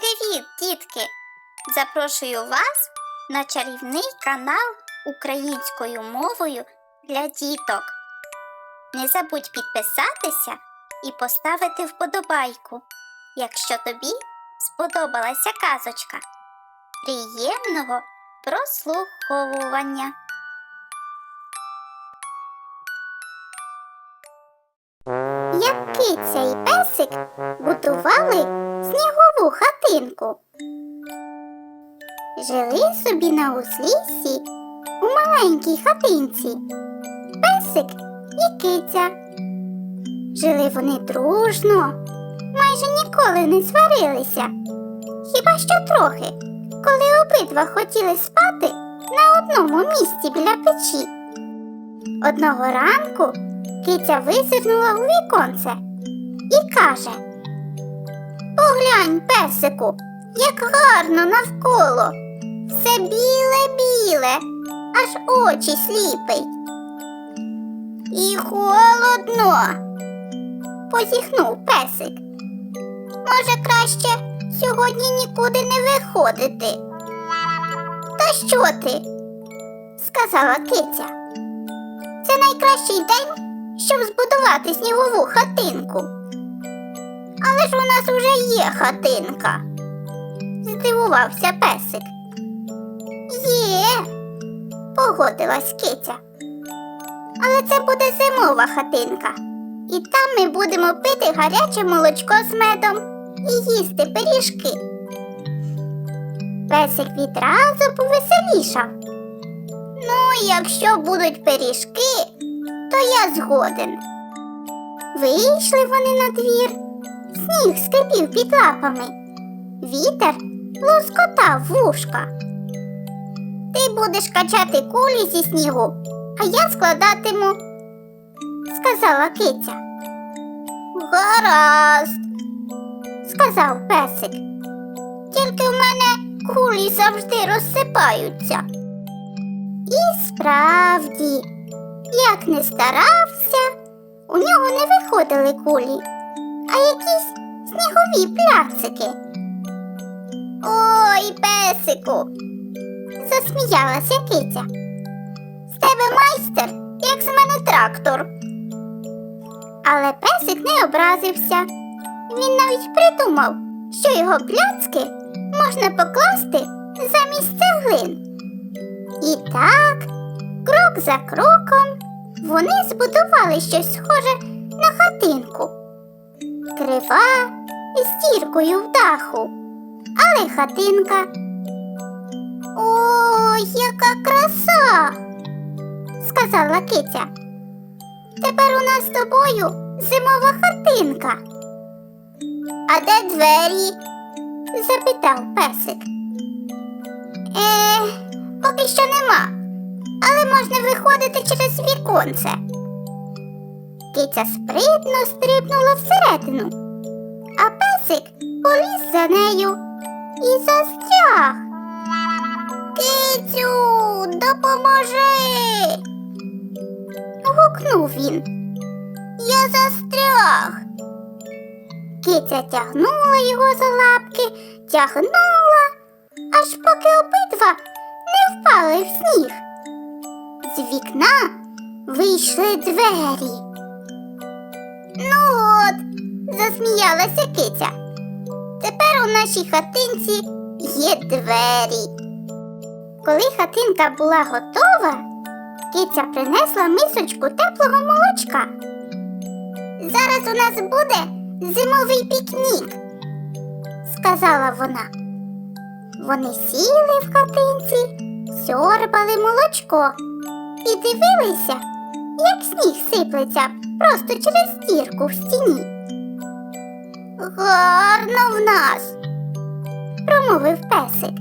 Привіт, дітки! Запрошую вас на чарівний канал українською мовою для діток. Не забудь підписатися і поставити вподобайку, якщо тобі сподобалася казочка. Приємного прослуховування! Як киця і песик будували снігову. Жили собі на узліссі у маленькій хатинці песик і киця. Жили вони дружно, майже ніколи не сварилися. Хіба що трохи, коли обидва хотіли спати на одному місці біля печі. Одного ранку киця визирнула у віконце і каже Поглянь, песику, як гарно навколо. Все біле-біле, аж очі сліпить. І холодно, позіхнув песик. Може, краще сьогодні нікуди не виходити. Та що ти? сказала киця. Це найкращий день, щоб збудувати снігову хатинку. Але ж у нас уже є хатинка, здивувався песик. Є, погодилась киця. Але це буде зимова хатинка, і там ми будемо пити гаряче молочко з медом і їсти пиріжки. Песик відразу повеселішав. Ну, якщо будуть пиріжки, то я згоден. Вийшли вони на двір, сніг скрипів під лапами. Вітер лоскотав вушка. Ти будеш качати кулі зі снігу, а я складатиму, сказала киця. Гаразд, сказав песик. Тільки в мене кулі завжди розсипаються. І справді, як не старався, у нього не виходили кулі, а якісь снігові пляцики. Ой, песику, засміялася киця. З тебе майстер, як з мене трактор. Але песик не образився. Він навіть придумав, що його пляцки можна покласти замість цеглин. І так, крок за кроком, вони збудували щось схоже на хатинку. Крива із діркою в даху, але хатинка. Ой, яка краса! сказала киця. Тепер у нас з тобою зимова хатинка. А де двері? запитав песик. Е, поки що нема, але можна виходити через віконце. Киця спритно стрибнула всередину, а песик поліз за нею і застряг. Кицю, допоможи. гукнув він. Я застряг. Киця тягнула його за лапки, тягнула, аж поки обидва не впали в сніг. З вікна вийшли двері. Ну от, засміялася киця. Тепер у нашій хатинці є двері. Коли хатинка була готова, киця принесла мисочку теплого молочка. Зараз у нас буде зимовий пікнік, сказала вона. Вони сіли в хатинці, сьорбали молочко і дивилися, як сніг сиплеться просто через дірку в стіні. Гарно в нас, промовив песик.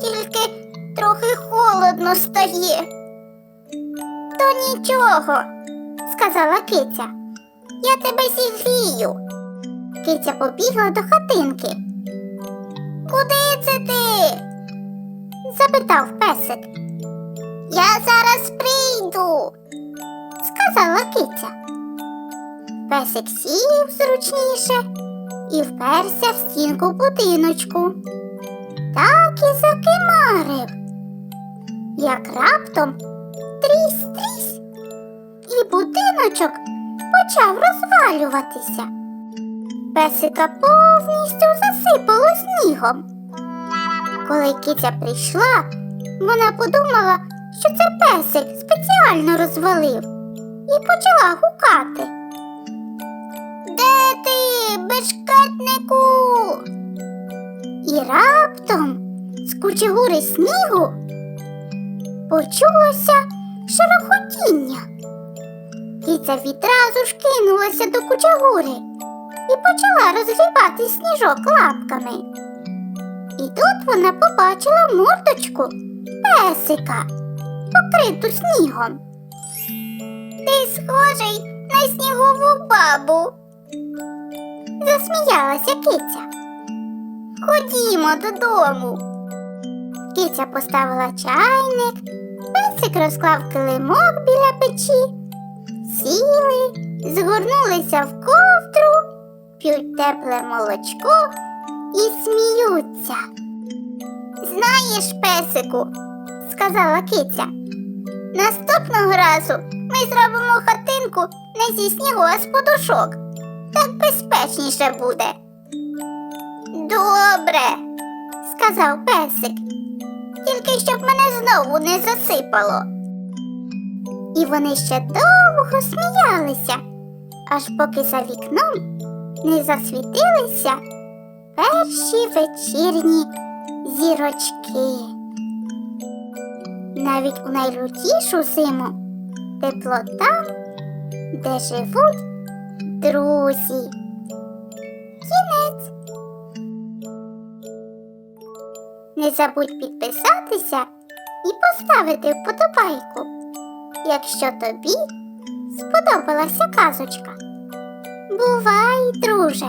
Тільки трохи холодно стає. То нічого, сказала киця. Я тебе зігрію. Киця побігла до хатинки. Куди це ти? запитав песик. Я зараз прийду, сказала киця. Песик сів зручніше і вперся в стінку будиночку. Так і закимарив. Як раптом трісь-трісь, і будиночок почав розвалюватися. Песика повністю засипало снігом. Коли киця прийшла, вона подумала, що це песик спеціально розвалив і почала гукати. Де ти, бешкетнику? І раптом з кучегури снігу почулося шерохотіння. Киця відразу ж кинулася до кучагури і почала розгрібати сніжок лапками. І тут вона побачила мордочку песика, покриту снігом. Ти схожий на снігову бабу. Засміялася киця. Ходімо додому. Киця поставила чайник, песик розклав килимок біля печі, сіли, згорнулися в ковдру, п'ють тепле молочко і сміються. Знаєш, песику, сказала киця, наступного разу ми зробимо хатинку не зі снігу, а з подушок. Так безпечніше буде. Добре, сказав песик, тільки щоб мене знову не засипало. І вони ще довго сміялися, аж поки за вікном не засвітилися перші вечірні зірочки. Навіть у найлютішу зиму тепло там, де живуть друзі. Кінець. Не забудь підписатися і поставити вподобайку, якщо тобі сподобалася казочка. Бувай, друже!